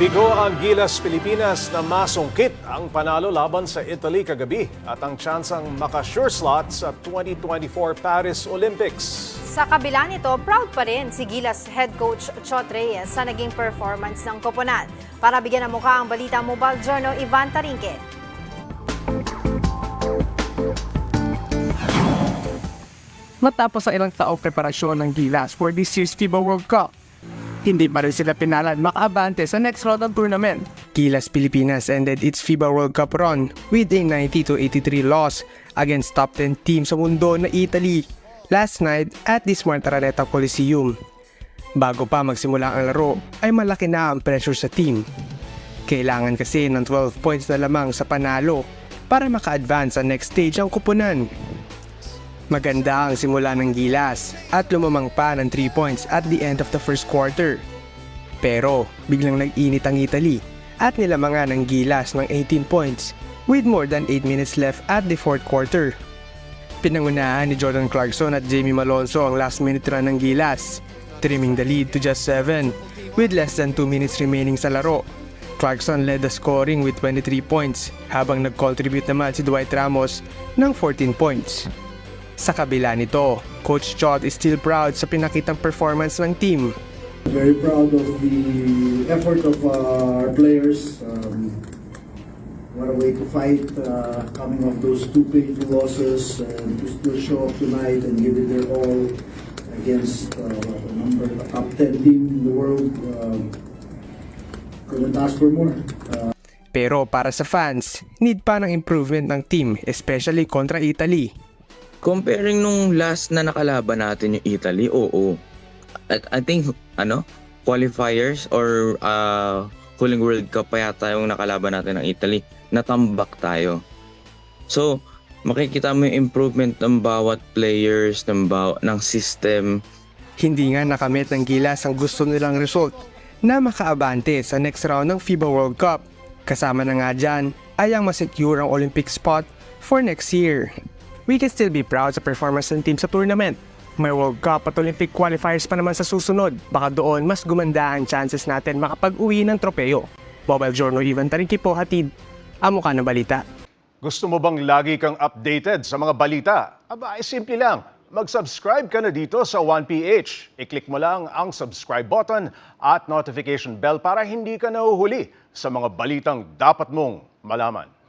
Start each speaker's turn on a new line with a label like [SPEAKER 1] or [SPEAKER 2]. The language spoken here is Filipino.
[SPEAKER 1] Bigo ang Gilas Pilipinas na masungkit ang panalo laban sa Italy kagabi at ang tsansang makasure slot sa 2024 Paris Olympics.
[SPEAKER 2] Sa kabila nito, proud pa rin si Gilas head coach Chot Reyes sa naging performance ng koponan. Para bigyan ng mukha ang balita Mobile Journal, Ivan Tarinque.
[SPEAKER 3] matapos ang ilang taong preparasyon ng Gilas for this year's FIBA World Cup. Hindi pa rin sila pinalad makaabante sa next round ng tournament. Gilas Pilipinas ended its FIBA World Cup run with a 90-83 loss against top 10 team sa mundo na Italy last night at the Smart Araneta Coliseum. Bago pa magsimula ang laro ay malaki na ang pressure sa team. Kailangan kasi ng 12 points na lamang sa panalo para maka-advance sa next stage ang kupunan. Maganda ang simula ng Gilas at lumamang pa ng 3 points at the end of the first quarter. Pero biglang nag-init ang Italy at nilamangan ng Gilas ng 18 points with more than 8 minutes left at the fourth quarter. Pinangunahan ni Jordan Clarkson at Jamie Malonzo ang last minute run ng Gilas, trimming the lead to just 7 with less than 2 minutes remaining sa laro. Clarkson led the scoring with 23 points habang nag-contribute naman si Dwight Ramos ng 14 points. Sa kabila nito, Coach Chot is still proud sa pinakitang performance ng team.
[SPEAKER 4] Very proud of the effort of uh, our players. Um, what a way to fight uh, coming off those two painful losses and to still show up tonight and give it their all against uh, a number a top 10 team in the world. Um, couldn't ask for more. Uh,
[SPEAKER 3] Pero para sa fans, need pa ng improvement ng team, especially kontra Italy.
[SPEAKER 5] Comparing nung last na nakalaban natin yung Italy, oo. I, I think, ano, qualifiers or uh, huling World Cup pa yata yung nakalaban natin ng Italy. Natambak tayo. So, makikita mo yung improvement ng bawat players, ng, baw- ng system.
[SPEAKER 3] Hindi nga nakamit ng Gilas ang gusto nilang result na makaabante sa next round ng FIBA World Cup. Kasama na nga dyan ay ang masecure ang Olympic spot for next year. We can still be proud sa performance ng team sa tournament. May World Cup at Olympic qualifiers pa naman sa susunod. Baka doon mas gumanda ang chances natin makapag-uwi ng tropeo. Mobile Journal Ivan Tarinki po hatid. Amo ka ng balita.
[SPEAKER 1] Gusto mo bang lagi kang updated sa mga balita? Aba, ay simple lang. Mag-subscribe ka na dito sa 1PH. I-click mo lang ang subscribe button at notification bell para hindi ka nahuhuli sa mga balitang dapat mong malaman.